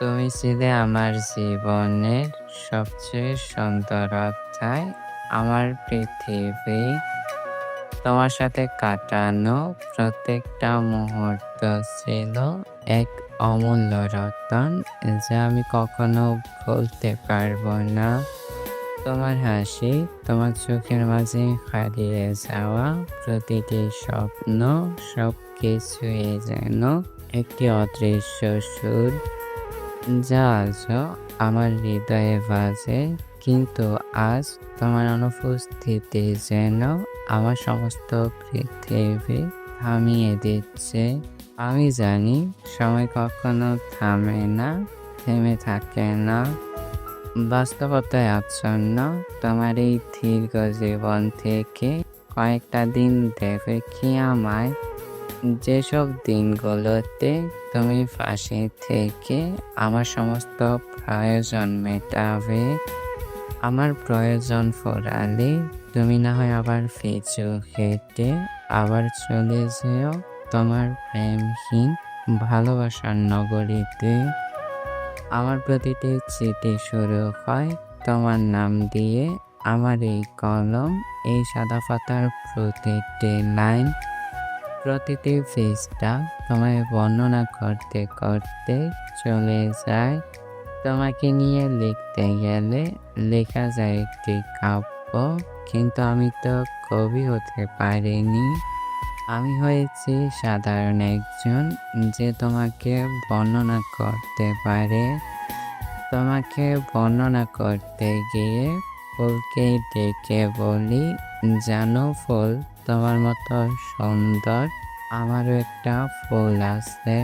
তুমি ছিলে আমার জীবনের সবচেয়ে সুন্দর অধ্যায় আমার পৃথিবী তোমার সাথে কাটানো প্রত্যেকটা মুহূর্ত ছিল এক অমূল্য রতন যা আমি কখনো ভুলতে পারব না। তোমার হাসি, তোমার চোখের মাঝে হারিয়ে যাওয়া প্রতিটি স্বপ্ন সব কিছুই যেন একটি অদৃশ্য সুর যা আজও আমার হৃদয়ে বাজে, কিন্তু আজ তোমার অনুপস্থিতি যেন আমার সমস্ত পৃথিবী থামিয়ে দিচ্ছে। আমি জানি সময় কখনো থামে না, থেমে থাকে না। বাস্তবতায় আচ্ছন্ন, তোমার এই দীর্ঘ জীবন থেকে কয়েকটা দিন দেবে কি আমায় যেসব দিনগুলোতে তুমি পাশে থেকে আমার সমস্ত প্রয়োজন মেটাবে, আমার প্রয়োজন ফোরালে, তুমি না হয় আবার ফিচু হেঁটে আবার চলে যেও তোমার প্রেমহীন ভালোবাসার নগরীতে। আমার প্রতিটি চিঠি শুরু হয় তোমার নাম দিয়ে, আমার এই কলম, এই সাদা পাতার প্রতিটি লাইন প্রতিটি ফেসটা তোমায় বর্ণনা করতে করতে চলে যায়। তোমাকে নিয়ে লিখতে গেলে লেখা যায় একটি কাব্য, কিন্তু আমি তো কবি হতে পারিনি। আমি হয়েছি সাধারণ একজন যে তোমাকে বর্ণনা করতে পারে। তোমাকে বর্ণনা করতে গিয়ে ফুলকে ডেকে বলি, জানো ফুল তোমার মতো সুন্দর। আমারও একটা ফুল আছে।